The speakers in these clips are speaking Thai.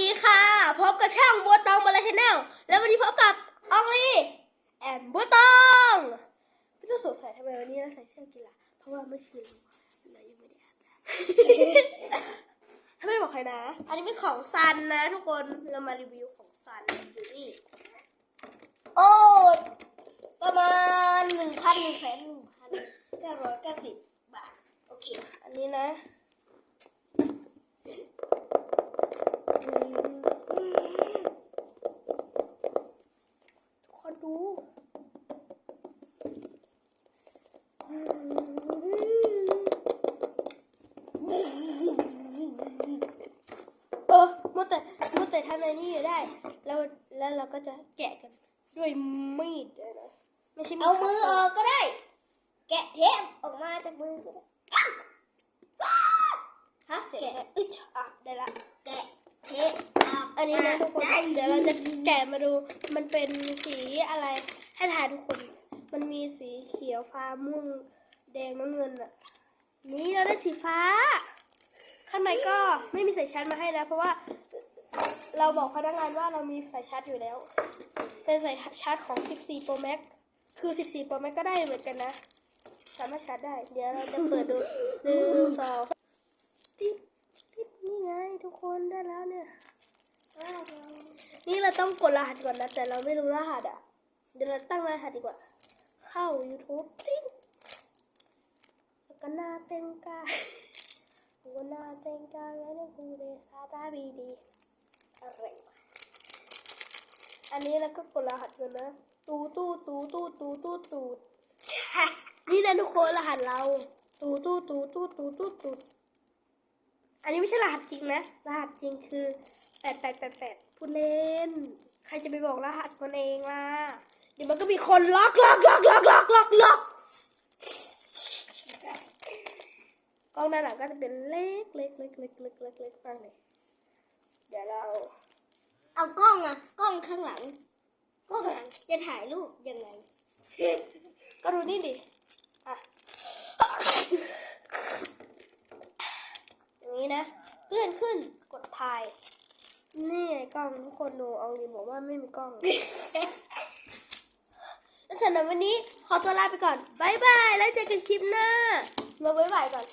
ดีค่ะ พบกับช่องบัวตองบาลาชแนลแล้ววันนี้พบกับอองลีแอนบัวตองไม่ต้องสงสัยทำไมวันนี้เราใส่เสื้อกีฬาเพราะว่าเมื่อคืนเรายังไม่ได้อาบน้ำถ้าไม่บอกใครนะ อันนี้เป็นของซันนะ ทุกคนเรามารีวิวของซันอยู่นี่โอ้ยประมาณหนึ่งพันหนึ่งแสนหนึ่งพันเก้าร้อยเก้าสิบบาทโอเค อันนี้นะ ทุกคนดูเออมัวแต่มัวแต่ทำ อะไรนี่อยู่ได้ แล้วแล้วเราก็จะแกะกันด้วยมีดเลยนะไม่ใช่มีดเอามืออคัตตอกก็ได้ แกะเทปออกมาจากมือก็ได้ฮะแกะอึ๊ชอะได้ละแกะเทปออกอันนี้นะทุกคนได้เดี๋ยวเราจะแกะมาดู มันเป็นสีอะไร ให้ถ่ายทุกคน มันมีสีเขียวฟ้าม่วงแดงน้ำเงินอะ นี่เราได้สีฟ้า ข้างในก็ไม่มีสายชาร์จมาให้นะ เพราะว่า เราบอกพนักงานว่าเรามีสายชาร์จอยู่แล้ว เป็นสายชาร์จของ 14 Pro Max คือ 14 Pro Max ก็ได้เหมือนกันนะ สามารถชาร์จได้ เดี๋ยวเราจะเปิดดูหนึ่งสองติ๊ดติ๊ดนี่ไงทุกคนได้แล้วเนี่ย นี่เราต้องกดรหัสก่อนนะ แต่เราไม่รู้รหัสอะ เดี๋ยวเราตั้งรหัสดีกว่า เข้า YouTube ติ๊งแล้วก็หน้าเต็งกายก็หน้าเต็งกายแล้วเนี่ยคุณเรซาตาบีดี อะไรวะอันนี้เราก็กดรหัสกันนะ ตูตูตูตูตูตูตูนี่นะทุกคนรหัสเรา ตูตูตูตูตูตูตูอันนี้ไม่ใช่รหัสจริงนะ รหัสจริงคือแปดแปดแปดแปดพูดเล่น ใครจะไปบอกรหัสคนเองล่ะ เดี๋ยวมันก็มีคนล็อกล็อกล็อกล็อกล็อกล็อกล็อกกล้องด้านหลังก็จะเป็นเล็กเล็กเล็กเล็กเล็กเล็กเล็กมากเลย เดี๋ยวเรา เอากล้องอะกล้อง ข้างหลังกล้องข้างหลังจะถ่ายรูปยังไง ก็ดูนี่ดิอะอย่างนี้นะเลื่อนขึ้นกดถ่าย นี่ไงกล้องทุกคนดูอองลินบอกว่าไม่มีกล้องแล้วสำหรับวันนี้ขอตัวลาไปก่อนบายบายแล้วเจอกันคลิปหน้ามาบายบายก่อน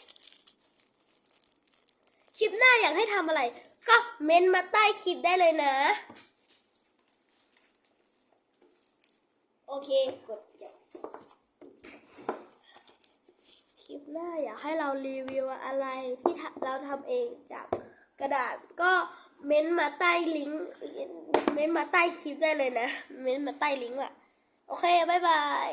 คลิปหน้าอยากให้ทำอะไร ก็เม้นมาใต้คลิปได้เลยนะ โอเค กดจบคลิปหน้าอยากให้เรารีวิวอะไรที่เราทำเองจากกระดาษก็เม้นต์มาใต้ลิงก์เม้นต์มาใต้คลิปได้เลยนะ เม้นต์มาใต้ลิงก์อะโอเค บ๊ายบาย